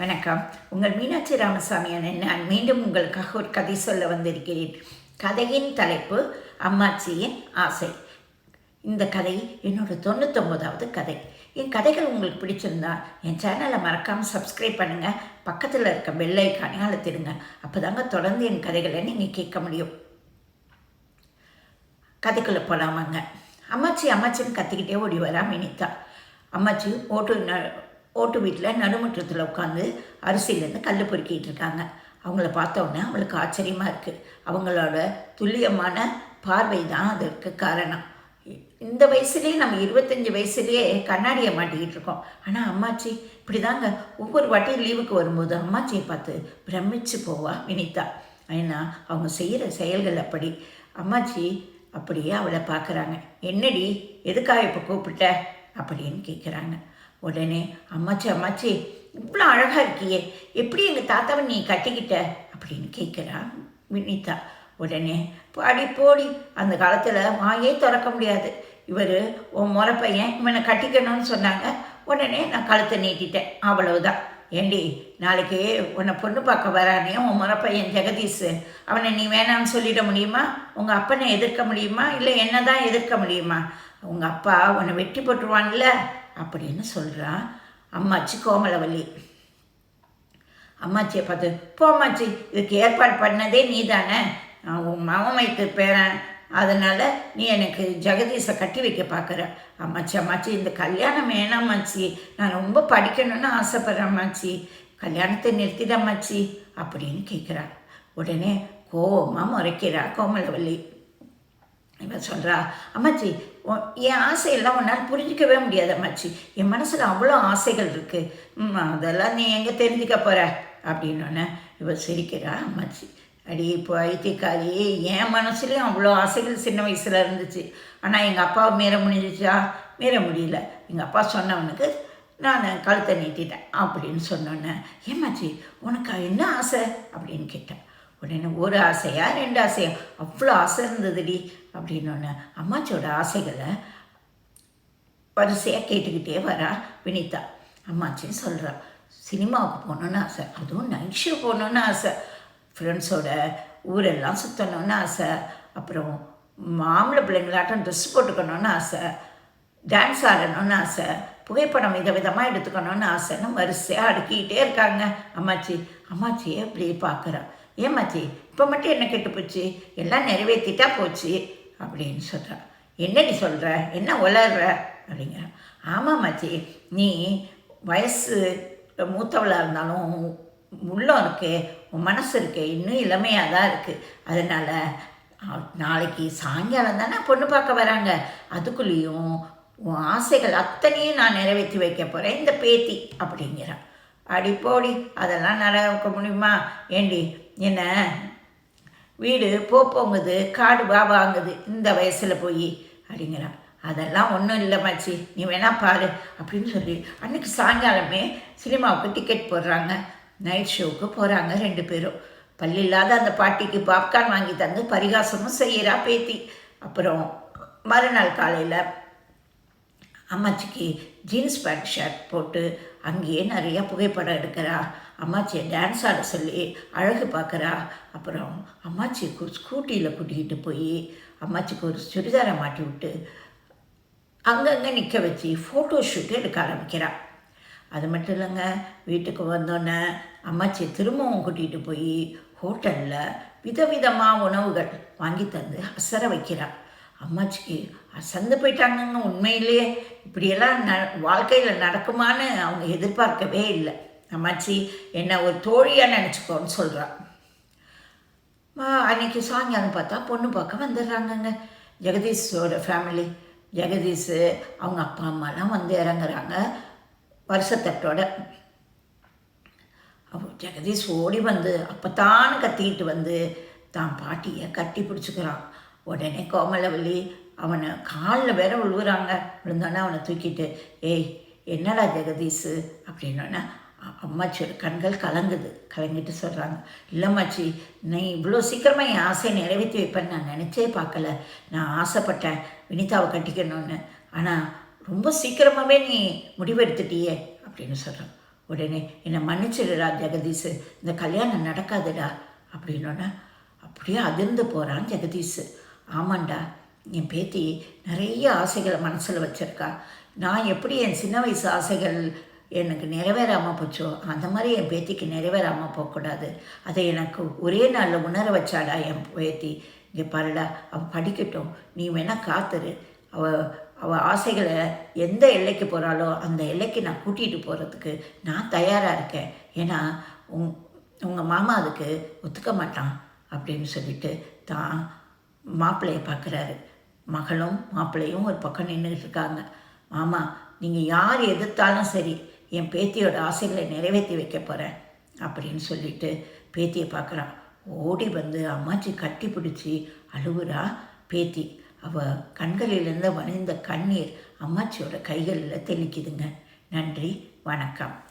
வணக்கம். உங்கள் மீனாட்சி ராமசாமி அண்ணன் நான் மீண்டும் உங்களுக்காக ஒரு கதை சொல்ல வந்திருக்கிறேன். கதையின் தலைப்பு அம்மாச்சியின் ஆசை. இந்த கதை என்னோட தொண்ணூத்தொம்போதாவது கதை. என் கதைகள் உங்களுக்கு பிடிச்சிருந்தா என் சேனலை மறக்காமல் சப்ஸ்கிரைப் பண்ணுங்கள் பக்கத்தில் இருக்க பெல் அழுத்திடுங்க. அப்போ தாங்க தொடர்ந்து என் கதைகளை நீங்கள் கேட்க முடியும். கதைக்குள்ளே போகலாமாங்க அம்மாச்சி அம்மாச்சின்னு கத்திக்கிட்டே ஓடி வரா மினிதா. அம்மாச்சி ஓட்டு ஓட்டு வீட்டில் நடுமுற்றத்தில் உட்காந்து அரிசியிலேருந்து கல் பொறுக்கிட்டு இருக்காங்க. அவங்கள பார்த்தோன்னே அவளுக்கு ஆச்சரியமாக இருக்குது அவங்களோட துல்லியமான பார்வை தான் அதற்கு காரணம். இந்த வயசுலேயே நம்ம இருபத்தஞ்சி வயசுலேயே கண்ணாடியை மாட்டிக்கிட்டு இருக்கோம். ஆனால் அம்மாச்சி இப்படி தாங்க ஒவ்வொரு வாட்டியும் லீவுக்கு வரும்போது அம்மாச்சியை பார்த்து பிரமிச்சு போவா வினிதா. ஏன்னா அவங்க செய்கிற செயல்கள் அப்படி. அம்மாச்சி அப்படியே அவளை பார்க்குறாங்க. என்னடி எதுக்காக இப்போ கூப்பிட்ட? அப்படின்னு கேட்குறாங்க உடனே அம்மாச்சி அம்மாச்சி இவ்வளோ அழகாக இருக்கியே எப்படி எங்கள் தாத்தாவை நீ கட்டிக்கிட்ட? அப்படின்னு கேட்குறா வினிதா. உடனே பாடி போடி அந்த காலத்தில் வாயே திறக்க முடியாது. இவர் உன் முறை பையன் இவனை கட்டிக்கணும்னு சொன்னாங்க. உடனே நான் கழுத்தை நீட்டிட்டேன். அவ்வளவுதான். ஏண்டி நாளைக்கு உன்னை பொண்ணு பார்க்க வரானே உன் முறை பையன் ஜெகதீஷ். அவனை நீ வேணாம்னு சொல்லிட முடியுமா? உங்கள் அப்பனை எதிர்க்க முடியுமா? இல்லை என்ன தான் எதிர்க்க முடியுமா? உங்கள் அப்பா உன்னை வெட்டி போட்டுருவான்ல. அப்படின்னு சொல்கிறான் அம்மாச்சி கோமலவல்லி. அம்மாச்சியை பார்த்து போம்மாச்சி இதுக்கு ஏற்பாடு பண்ணதே நீ தானே உன் மாமமைக்கு பேரன். அதனால் நீ எனக்கு ஜெகதீஷை கட்டி வைக்க பார்க்குற அம்மாச்சி அம்மாச்சி இந்த கல்யாணம் வேணாம்மாச்சி நான் ரொம்ப படிக்கணும்னு ஆசைப்பட்றேன் அம்மாச்சி. கல்யாணத்தை நிறுத்திதம்மாச்சி அப்படின்னு கேட்குறா உடனே கோவமாக முறைக்கிறா கோமலவல்லி. இவன் சொல்கிறா அம்மாச்சி என் ஆசையெல்லாம் உன்னால் புரிஞ்சிக்கவே முடியாது அம்மாச்சி. என் மனசில் அவ்வளோ ஆசைகள் இருக்குது ம் அதெல்லாம் நீ எங்கே தெரிஞ்சுக்க போகிற அப்படின்னோடனே இவள் சிரிக்கிறா அம்மாச்சி அடி இப்போ ஐத்தியக்காரி என் மனசுலேயும் அவ்வளோ ஆசைகள் சின்ன வயசில் இருந்துச்சு. ஆனால் எங்கள் அப்பாவை மீற முடிஞ்சிச்சா மீற முடியல. எங்கள் அப்பா சொன்னவனுக்கு நான் கழுத்தை நீட்டிட்டேன். அப்படின்னு சொன்னோன்னே ஏமாச்சி உனக்கு என்ன ஆசை? அப்படின்னு கேட்டேன் உடனே ஒரு ஆசையா? ரெண்டு ஆசையா? அவ்வளோ ஆசை இருந்ததுடி அப்படின்னு அம்மாச்சியோட ஆசைகளை வரிசையாக கேட்டுக்கிட்டே வரா வினிதா. அம்மாச்சின்னு சொல்கிறா சினிமாவுக்கு போகணுன்னு ஆசை அதுவும் நைட் ஷோ போகணுன்னு ஆசை ஃப்ரெண்ட்ஸோட ஊரெல்லாம் சுற்றணுன்னு ஆசை அப்புறம் மாம்பழ பிள்ளைங்களாட்டம் ட்ரெஸ் போட்டுக்கணுன்னு ஆசை டான்ஸ் ஆடணும்னு ஆசை புகைப்படம் வித விதமாக எடுத்துக்கணும்னு ஆசைன்னு வரிசையாக அடுக்கிக்கிட்டே இருக்காங்க அம்மாச்சி. அம்மாச்சியே அப்படியே பார்க்குறேன் ஏம்மாச்சி இப்போ மட்டும் என்ன கெட்டு போச்சு? எல்லாம் நிறைவேற்றிட்டா போச்சு அப்படின்னு சொல்கிறா என்னடி சொல்கிற என்ன உளர்ற? அப்படிங்கிற. ஆமாம்மாச்சி நீ வயசு மூத்தவளாக இருந்தாலும் உள்ளம் இருக்கே உன் மனசு இருக்கே இன்னும் இளமையாக தான் இருக்குது அதனால் நாளைக்கு சாயங்காலம் தானே பொண்ணு பார்க்க வராங்க. அதுக்குள்ளேயும் உன் ஆசைகள் அத்தனையும் நான் நிறைவேற்றி வைக்க போகிறேன் இந்த பேத்தி அப்படிங்கிறான் அடி போடி அதெல்லாம் நடக்க முடியுமா? ஏண்டி என்ன? வீடு போ போங்குது காடு பாபாங்குது இந்த வயசில் போய் அப்படிங்கிறான். அதெல்லாம் ஒன்றும் இல்லை மாச்சி நீ வேணா பாரு அப்படின்னு சொல்லி அன்றைக்கி சாயங்காலமே சினிமாவுக்கு டிக்கெட் போடுறாங்க. நைட் ஷோவுக்கு போகிறாங்க ரெண்டு பேரும். பள்ளி இல்லாத அந்த பாட்டிக்கு பாப்கார்ன் வாங்கி தந்து பரிகாசமும் செய்கிறா பேத்தி. அப்புறம் மறுநாள் காலையில் அம்மாச்சிக்கு ஜீன்ஸ் பேண்ட் ஷர்ட் போட்டு அங்கேயே நிறையா புகைப்படம் எடுக்கிறா. அம்மாச்சியை டான்ஸ் ஆட சொல்லி அழகு பார்க்குறா. அப்புறம் அம்மாச்சிக்கு ஸ்கூட்டியில் கூட்டிக்கிட்டு போய் அம்மாச்சிக்கு ஒரு சுடிதாரை மாட்டி விட்டு அங்கங்கே நிற்க வச்சு ஃபோட்டோ ஷூட் எடுக்க ஆரம்பிக்கிறா. அது மட்டும் இல்லைங்க வீட்டுக்கு வந்தோன்னே அம்மாச்சியை திரும்பவும் கூட்டிகிட்டு போய் ஹோட்டலில் விதவிதமாக உணவுகள் வாங்கி தந்து அசர வைக்கிறாள் அம்மாச்சிக்கு அசந்து போயிட்டாங்கங்க உண்மையிலேயே இப்படியெல்லாம் ந வாழ்க்கையில் நடக்குமான்னு அவங்க எதிர்பார்க்கவே இல்லை. அம்மாச்சி என்ன ஒரு தோழியாக நினச்சிக்கோன்னு சொல்கிறா அன்றைக்கி சாயங்காலம் பார்த்தா பொண்ணு பார்க்க வந்துடுறாங்கங்க. ஜெகதீஷோட ஃபேமிலி ஜெகதீஷ் அவங்க அப்பா அம்மாலாம் வந்து இறங்குறாங்க வருஷத்தட்டோட. அவர் ஜெகதீஷ் ஓடி வந்து அப்போத்தான்னு கத்திக்கிட்டு வந்து தான் பாட்டியை கட்டி பிடிச்சிக்கிறான். உடனே கோமலவல்லி அவனை காலில் வேற விழுவுறாங்க விழுந்தோன்னே அவனை தூக்கிட்டு ஏய் என்னடா ஜெகதீஷு அப்படின்னோடனே அம்மாச்சியோட கண்கள் கலங்குது கலங்கிட்டு சொல்கிறாங்க இல்லைம்மாச்சி நீ இவ்வளோ சீக்கிரமாக என் ஆசையை நிறைவேற்றி வைப்பேன்னு நான் நினச்சே பார்க்கல. நான் ஆசைப்பட்டேன் வினிதாவை கட்டிக்கணும்னு. ஆனால் ரொம்ப சீக்கிரமாகவே நீ முடிவெடுத்துட்டியே அப்படின்னு சொல்கிறான் உடனே என்னை மன்னிச்சிடுடா ஜெகதீஷு இந்த கல்யாணம் நடக்காதுடா அப்படின்னோடனே அப்படியே அதிர்ந்து போகிறான் ஜெகதீஷ் ஆமாண்டா. என் பேத்தி நிறைய ஆசைகளை மனசில் வச்சுருக்கா. நான் எப்படி என் சின்ன வயசு ஆசைகள் எனக்கு நிறைவேறாமல் போச்சோ அந்த மாதிரி என் பேத்திக்கு நிறைவேறாமல் போகக்கூடாது. அதை எனக்கு ஒரே நாளில் உணர வச்சாடா என் பேத்தி. இங்கே பாருடா அவள் படிக்கட்டும் நீ வேணால் காத்துரு. அவள் அவள் ஆசைகளை எந்த எல்லைக்கு போகிறாளோ அந்த எல்லைக்கு நான் கூட்டிகிட்டு போகிறதுக்கு நான் தயாராக இருக்கேன். ஏன்னா உங் உங்கள் மாமா அதுக்கு ஒத்துக்க மாட்டான் அப்படின்னு சொல்லிட்டு தான் மாப்பிள்ளையை பார்க்குறாரு. மகளும் மாப்பிள்ளையும் ஒரு பக்கம் நின்றுக்கிட்டு இருக்காங்க. மாமா நீங்கள் யார் எதிர்த்தாலும் சரி என் பேத்தியோட ஆசைகளை நிறைவேற்றி வைக்க போகிறேன் அப்படின்னு சொல்லிட்டு பேத்தியை பார்க்குறான். ஓடி வந்து அம்மாச்சி கட்டி பிடிச்சி அழுவுறா பேத்தி. அவள் கண்களிலிருந்து வணிந்த கண்ணீர் அம்மாச்சியோட கைகளில் தெளிக்குதுங்க. நன்றி வணக்கம்.